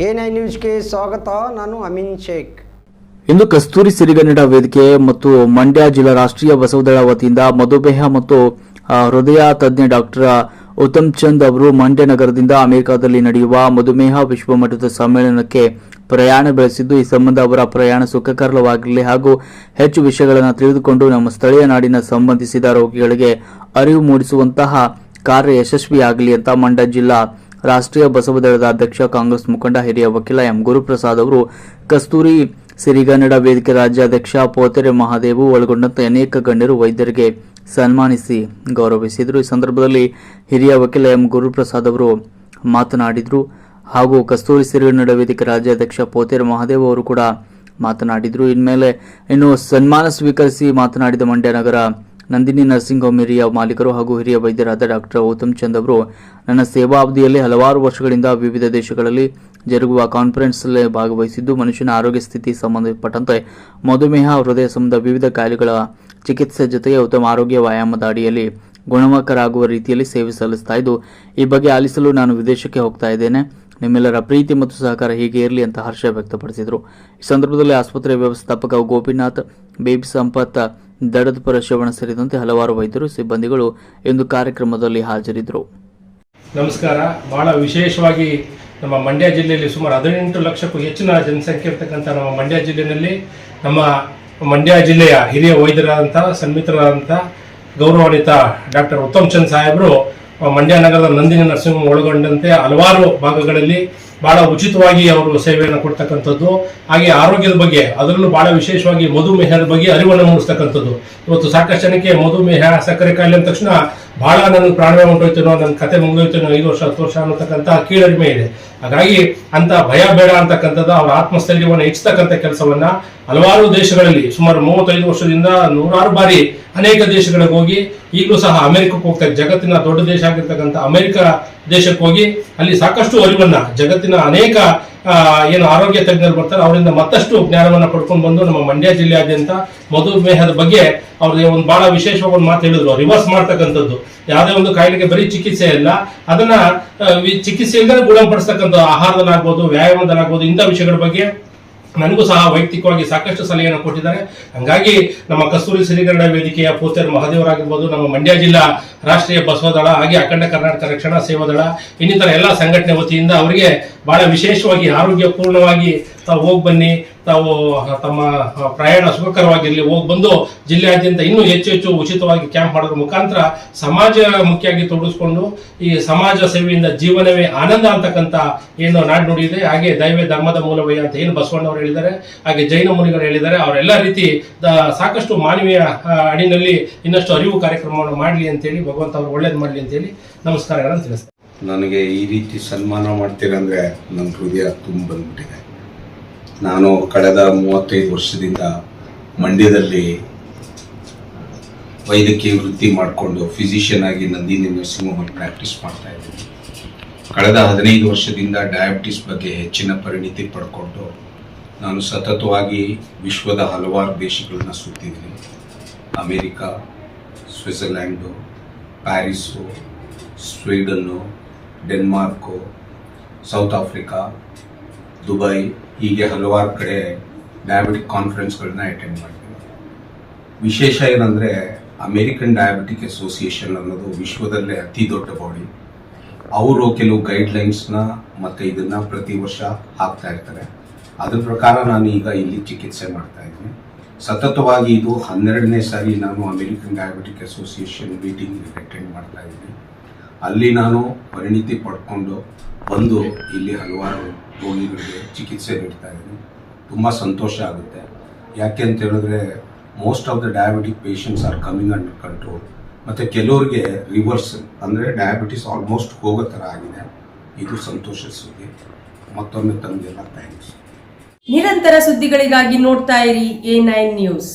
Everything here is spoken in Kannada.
ನೈನ್ ನ್ಯೂಸ್ಗೆ ಸ್ವಾಗತ, ನಾನು ಅಮಿನ್ ಶೇಖ್. ಇಂದು ಕಸ್ತೂರಿ ಸಿರಿಗನ್ನಡ ವೇದಿಕೆ ಮತ್ತು ಮಂಡ್ಯ ಜಿಲ್ಲಾ ರಾಷ್ಟ್ರೀಯ ಬಸವದಳ ವತಿಯಿಂದ ಮಧುಮೇಹ ಮತ್ತು ಹೃದಯ ತಜ್ಞ ಡಾಕ್ಟರ್ ಉತ್ತಮ್ ಚಂದ್ ಅವರು ಮಂಡ್ಯ ನಗರದಿಂದ ಅಮೆರಿಕದಲ್ಲಿ ನಡೆಯುವ ಮಧುಮೇಹ ವಿಶ್ವಮಟ್ಟದ ಸಮ್ಮೇಳನಕ್ಕೆ ಪ್ರಯಾಣ ಬೆಳೆಸಿದ್ದು, ಈ ಸಂಬಂಧ ಅವರ ಪ್ರಯಾಣ ಸುಖಕರವಾಗಲಿ ಹಾಗೂ ಹೆಚ್ಚು ವಿಷಯಗಳನ್ನು ತಿಳಿದುಕೊಂಡು ನಮ್ಮ ಸ್ಥಳೀಯ ನಾಡಿನ ಸಂಬಂಧಿಸಿದ ರೋಗಿಗಳಿಗೆ ಅರಿವು ಮೂಡಿಸುವಂತಹ ಕಾರ್ಯ ಯಶಸ್ವಿಯಾಗಲಿ ಅಂತ ಮಂಡ್ಯ ಜಿಲ್ಲಾ ರಾಷ್ಟ್ರೀಯ ಬಸವದಳದ ಅಧ್ಯಕ್ಷ, ಕಾಂಗ್ರೆಸ್ ಮುಖಂಡ ಹಿರಿಯ ವಕೀಲ ಎಂ. ಗುರುಪ್ರಸಾದ್ ಅವರು ಕಸ್ತೂರಿ ಸಿರಿಗನ್ನಡ ವೇದಿಕೆ ರಾಜ್ಯಾಧ್ಯಕ್ಷ ಪೋತೆರೆ ಮಹಾದೇವು ಒಳಗೊಂಡಂತೆ ಅನೇಕ ಗಣ್ಯರು ವೈದ್ಯರಿಗೆ ಸನ್ಮಾನಿಸಿ ಗೌರವಿಸಿದರು. ಈ ಸಂದರ್ಭದಲ್ಲಿ ಹಿರಿಯ ವಕೀಲ ಎಂ. ಗುರುಪ್ರಸಾದ್ ಅವರು ಮಾತನಾಡಿದರು. ಹಾಗೂ ಕಸ್ತೂರಿ ಸಿರಿಗನ್ನಡ ವೇದಿಕೆ ರಾಜ್ಯಾಧ್ಯಕ್ಷ ಪೋತೆರೆ ಮಹಾದೇವ್ ಅವರು ಕೂಡ ಮಾತನಾಡಿದರು. ಇನ್ಮೇಲೆ ಇನ್ನು ಸನ್ಮಾನ ಸ್ವೀಕರಿಸಿ ಮಾತನಾಡಿದ ಮಂಡ್ಯ ನಗರ ನಂದಿನಿ ನರ್ಸಿಂಗ್ ಹೋಮ್ ಹಿರಿಯ ಮಾಲೀಕರು ಹಾಗೂ ಹಿರಿಯ ವೈದ್ಯರಾದ ಡಾಕ್ಟರ್ ಗೌತಮ್ ಚಂದ್ ಅವರು, ನನ್ನ ಸೇವಾ ಅವಧಿಯಲ್ಲಿ ಹಲವಾರು ವರ್ಷಗಳಿಂದ ವಿವಿಧ ದೇಶಗಳಲ್ಲಿ ಜರುಗುವ ಕಾನ್ಫರೆನ್ಸ್ನಲ್ಲಿ ಭಾಗವಹಿಸಿದ್ದು, ಮನುಷ್ಯನ ಆರೋಗ್ಯ ಸ್ಥಿತಿ ಸಂಬಂಧಪಟ್ಟಂತೆ ಮಧುಮೇಹ, ಹೃದಯ ಸಂಬಂಧ ವಿವಿಧ ಕಾಯಿಲೆಗಳ ಚಿಕಿತ್ಸೆ ಜೊತೆಗೆ ಉತ್ತಮ ಆರೋಗ್ಯ ವ್ಯಾಯಾಮದ ಅಡಿಯಲ್ಲಿ ಗುಣಮುಖರಾಗುವ ರೀತಿಯಲ್ಲಿ ಸೇವೆ ಸಲ್ಲಿಸ್ತಾ ಇದ್ದು, ಈ ಬಗ್ಗೆ ಆಲಿಸಲು ನಾನು ವಿದೇಶಕ್ಕೆ ಹೋಗ್ತಾ ಇದ್ದೇನೆ. ನಿಮ್ಮೆಲ್ಲರ ಪ್ರೀತಿ ಮತ್ತು ಸಹಕಾರ ಹೀಗೆ ಇರಲಿ ಅಂತ ಹರ್ಷ ವ್ಯಕ್ತಪಡಿಸಿದರು. ಈ ಸಂದರ್ಭದಲ್ಲಿ ಆಸ್ಪತ್ರೆ ವ್ಯವಸ್ಥಾಪಕ ಗೋಪಿನಾಥ್, ಬೇಬಿ ಸಂಪತ್ ದಡದಪುರ ಶಿವಣ್ಣ ಸೇರಿದಂತೆ ಹಲವಾರು ವೈದ್ಯರು, ಸಿಬ್ಬಂದಿಗಳು ಇಂದು ಕಾರ್ಯಕ್ರಮದಲ್ಲಿ ಹಾಜರಿದ್ದರು. ನಮಸ್ಕಾರ. ಬಹಳ ವಿಶೇಷವಾಗಿ ನಮ್ಮ ಮಂಡ್ಯ ಜಿಲ್ಲೆಯಲ್ಲಿ ಸುಮಾರು ಹದಿನೆಂಟು ಲಕ್ಷಕ್ಕೂ ಹೆಚ್ಚಿನ ಜನಸಂಖ್ಯೆ ಇರ್ತಕ್ಕಂಥ ನಮ್ಮ ಮಂಡ್ಯ ಜಿಲ್ಲೆಯಲ್ಲಿ ನಮ್ಮ ಮಂಡ್ಯ ಜಿಲ್ಲೆಯ ಹಿರಿಯ ವೈದ್ಯರಾದಂಥ, ಸನ್ಮಿತ್ರರಾದಂಥ ಗೌರವಾನ್ವಿತ ಡಾಕ್ಟರ್ ಉತ್ತಮ್ ಚಂದ್ ಸಾಹೇಬರು ಮಂಡ್ಯ ನಗರದ ನಂದಿನಿ ನರ್ಸಿಂಗ್ ಒಳಗೊಂಡಂತೆ ಹಲವಾರು ಭಾಗಗಳಲ್ಲಿ ಬಹಳ ಉಚಿತವಾಗಿ ಅವರು ಸೇವೆಯನ್ನು ಕೊಡ್ತಕ್ಕಂಥದ್ದು. ಹಾಗೆ ಆರೋಗ್ಯದ ಬಗ್ಗೆ, ಅದರಲ್ಲೂ ಬಹಳ ವಿಶೇಷವಾಗಿ ಮಧುಮೇಹದ ಬಗ್ಗೆ ಅರಿವನ್ನು ಮೂಡಿಸ್ತಕ್ಕಂಥದ್ದು. ಇವತ್ತು ಸಾಕಷ್ಟು ಜನಕ್ಕೆ ಮಧುಮೇಹ ಸಕ್ಕರೆ ಕಾಯಿಲೆ ಅಂದ ತಕ್ಷಣ ಬಹಳ ನನ್ನ ಪ್ರಾಣವೇ ಹೊಂಟೋಯ್ತೇನೋ ನನ್ನ ಕತೆ ಮುಗಿದೋಯ್ತೇನೋ ಐದು ವರ್ಷ, ಹತ್ತು ವರ್ಷ ಅನ್ನತಕ್ಕಂಥ ಕೀಳರಿಮೆ ಇದೆ. ಹಾಗಾಗಿ ಅಂತ ಭಯ ಬೇಡ ಅಂತಕ್ಕಂಥದ್ದು ಅವರ ಆತ್ಮಸ್ಥೈರ್ಯವನ್ನು ಹೆಚ್ಚತಕ್ಕಂಥ ಕೆಲಸವನ್ನ ಹಲವಾರು ದೇಶಗಳಲ್ಲಿ, ಸುಮಾರು ಮೂವತ್ತೈದು ವರ್ಷದಿಂದ ನೂರಾರು ಬಾರಿ ಅನೇಕ ದೇಶಗಳಿಗೆ ಹೋಗಿ ಈಗಲೂ ಸಹ ಅಮೆರಿಕಕ್ಕೆ ಹೋಗ್ತಾರೆ ಜಗತ್ತಿನ ದೊಡ್ಡ ದೇಶ ಆಗಿರ್ತಕ್ಕಂಥ ಅಮೆರಿಕ ದೇಶಕ್ಕೆ ಹೋಗಿ ಅಲ್ಲಿ ಸಾಕಷ್ಟು ಅರಿವನ್ನ, ಜಗತ್ತಿನ ಅನೇಕ ಏನು ಆರೋಗ್ಯ ತಜ್ಞರು ಬರ್ತಾರೆ, ಅವರಿಂದ ಮತ್ತಷ್ಟು ಜ್ಞಾನವನ್ನ ಪಡ್ಕೊಂಡು ಬಂದು ನಮ್ಮ ಮಂಡ್ಯ ಜಿಲ್ಲೆಯಾದ್ಯಂತ ಮಧುಮೇಹದ ಬಗ್ಗೆ ಅವ್ರಿಗೆ ಒಂದು ಬಹಳ ವಿಶೇಷವಾಗಿ ಮಾತು ಹೇಳಿದ್ರು. ರಿವರ್ಸ್ ಮಾಡ್ತಕ್ಕಂಥದ್ದು. ಯಾವುದೇ ಒಂದು ಕಾಯಿಲೆಗೆ ಬರೀ ಚಿಕಿತ್ಸೆ ಇಲ್ಲ ಅದನ್ನ ಚಿಕಿತ್ಸೆಯಿಂದ ಗುಣಪಡಿಸ್ತಕ್ಕಂಥ ಆಹಾರದಲ್ಲಾಗ್ಬೋದು, ವ್ಯಾಯಾಮದಲ್ಲಾಗ್ಬೋದು, ಇಂಥ ವಿಷಯಗಳ ಬಗ್ಗೆ ನನಗೂ ಸಹ ವೈಯಕ್ತಿಕವಾಗಿ ಸಾಕಷ್ಟು ಸಲಹೆಯನ್ನು ಕೊಟ್ಟಿದ್ದಾರೆ. ಹಂಗಾಗಿ ನಮ್ಮ ಕಸ್ತೂರಿ ಸಿರಿಗನ್ನಡ ವೇದಿಕೆಯ ಪೂತೇರ್ ಮಹಾದೇವರಾಗಿರ್ಬೋದು, ನಮ್ಮ ಮಂಡ್ಯ ಜಿಲ್ಲಾ ರಾಷ್ಟ್ರೀಯ ಬಸವದಳ, ಹಾಗೆ ಅಖಂಡ ಕರ್ನಾಟಕ ರಕ್ಷಣಾ ಸೇವಾದಳ, ಇನ್ನಿತರ ಎಲ್ಲ ಸಂಘಟನೆ ವತಿಯಿಂದ ಅವರಿಗೆ ಬಹಳ ವಿಶೇಷವಾಗಿ ಆರೋಗ್ಯಪೂರ್ಣವಾಗಿ ತಾವು ಹೋಗಿ ಬನ್ನಿ. ತಾವು ತಮ್ಮ ಪ್ರಯಾಣ ಸುಖಕರವಾಗಿರಲಿ ಹೋಗಿ ಬಂದು ಜಿಲ್ಲೆಯಾದ್ಯಂತ ಇನ್ನೂ ಹೆಚ್ಚು ಹೆಚ್ಚು ಉಚಿತವಾಗಿ ಕ್ಯಾಂಪ್ ಮಾಡೋದ್ರ ಮುಖಾಂತರ ಸಮಾಜ ಮುಖ್ಯವಾಗಿ ತೊಡಗಿಸ್ಕೊಂಡು ಈ ಸಮಾಜ ಸೇವೆಯಿಂದ ಜೀವನವೇ ಆನಂದ ಅಂತಕ್ಕಂಥ ಏನು ನಾಡು ಇದೆ ಹಾಗೆ ದೈವೇ ಧರ್ಮದ ಮೂಲವೇ ಅಂತ ಏನು ಬಸವಣ್ಣವರು ಹೇಳಿದ್ದಾರೆ. ಹಾಗೆ ಜೈನ ಮುನಿಗಳು ಹೇಳಿದ್ದಾರೆ. ಅವರೆಲ್ಲ ರೀತಿ ಸಾಕಷ್ಟು ಮಾನವೀಯ ಅಡಿನಲ್ಲಿ ಇನ್ನಷ್ಟು ಅರಿವು ಕಾರ್ಯಕ್ರಮವನ್ನು ಮಾಡಲಿ ಅಂತೇಳಿ, ಭಗವಂತ ಅವರು ಒಳ್ಳೇದು ಮಾಡಲಿ ಅಂತೇಳಿ ನಮಸ್ಕಾರಗಳನ್ನು ತಿಳಿಸ್ತಾರೆ ನನಗೆ ಈ ರೀತಿ ಸನ್ಮಾನ ಮಾಡ್ತೀರಂದ್ರೆ ನನ್ನ ಹೃದಯ ತುಂಬ ಬಂದ್ಬಿಟ್ಟಿದೆ. ನಾನು ಕಳೆದ ಮೂವತ್ತೈದು ವರ್ಷದಿಂದ ಮಂಡ್ಯದಲ್ಲಿ ವೈದ್ಯಕೀಯ ವೃತ್ತಿ ಮಾಡಿಕೊಂಡು ಫಿಸಿಷಿಯನ್ ಆಗಿ ನಂದಿನಿ ನರ್ಸಿಂಗ್ ಹೋಮಲ್ಲಿ ಪ್ರಾಕ್ಟೀಸ್ ಮಾಡ್ತಾ ಇದ್ದೀನಿ. ಕಳೆದ ಹದಿನೈದು ವರ್ಷದಿಂದ ಡಯಾಬಿಟಿಸ್ ಬಗ್ಗೆ ಹೆಚ್ಚಿನ ಪರಿಣಿತಿ ಪಡ್ಕೊಂಡು ನಾನು ಸತತವಾಗಿ ವಿಶ್ವದ ಹಲವಾರು ದೇಶಗಳನ್ನ ಸುತ್ತಿದ್ದೀನಿ. America Switzerland Paris, Sweden, Denmark, South Africa Dubai, ಹೀಗೆ ಹಲವಾರು ಕಡೆ ಡಯಾಬಿಟಿಕ್ ಕಾನ್ಫರೆನ್ಸ್ಗಳನ್ನ ಅಟೆಂಡ್ ಮಾಡ್ತೀನಿ ವಿಶೇಷ ಏನಂದರೆ ಅಮೇರಿಕನ್ ಡಯಾಬಿಟಿಕ್ ಅಸೋಸಿಯೇಷನ್ ಅನ್ನೋದು ವಿಶ್ವದಲ್ಲೇ ಅತಿ ದೊಡ್ಡ ಬಾಡಿ ಅವರು ಕೆಲವು ಗೈಡ್ಲೈನ್ಸ್ನ ಮತ್ತು ಇದನ್ನು ಪ್ರತಿ ವರ್ಷ ಹಾಕ್ತಾ ಇರ್ತಾರೆ. ಅದ್ರ ಪ್ರಕಾರ ನಾನು ಈಗ ಇಲ್ಲಿ ಚಿಕಿತ್ಸೆ ಮಾಡ್ತಾ ಇದ್ದೀನಿ. ಸತತವಾಗಿ ಇದು ಹನ್ನೆರಡನೇ ಸಾರಿ ನಾನು American diabetic association meeting attend ಮಾಡ್ತಾ ಇದ್ದೀನಿ. ಅಲ್ಲಿ ನಾನು ಪರಿಣಿತಿ ಪಡ್ಕೊಂಡು ಬಂದು ಇಲ್ಲಿ ಹಲವಾರು ರೋಗಿಗಳಿಗೆ ಚಿಕಿತ್ಸೆ ನೀಡ್ತಾ ಇದ್ದೀನಿ. ತುಂಬ ಸಂತೋಷ ಆಗುತ್ತೆ. ಯಾಕೆ ಅಂತ ಹೇಳಿದ್ರೆ most of the diabetic patients are coming under control ಮತ್ತು ಕೆಲವರಿಗೆ ರಿವರ್ಸ್ ಅಂದರೆ ಡಯಾಬಿಟಿಸ್ ಆಲ್ಮೋಸ್ಟ್ ಹೋಗೋ ಥರ ಆಗಿದೆ. ಇದು ಸಂತೋಷ ಸುದ್ದಿ. ಮತ್ತೊಮ್ಮೆ ತಮಗೆಲ್ಲ ಥ್ಯಾಂಕ್ಸ್ ನಿರಂತರ ಸುದ್ದಿಗಳಿಗಾಗಿ ನೋಡ್ತಾ ಇರಿ ಎ ನೈನ್ ನ್ಯೂಸ್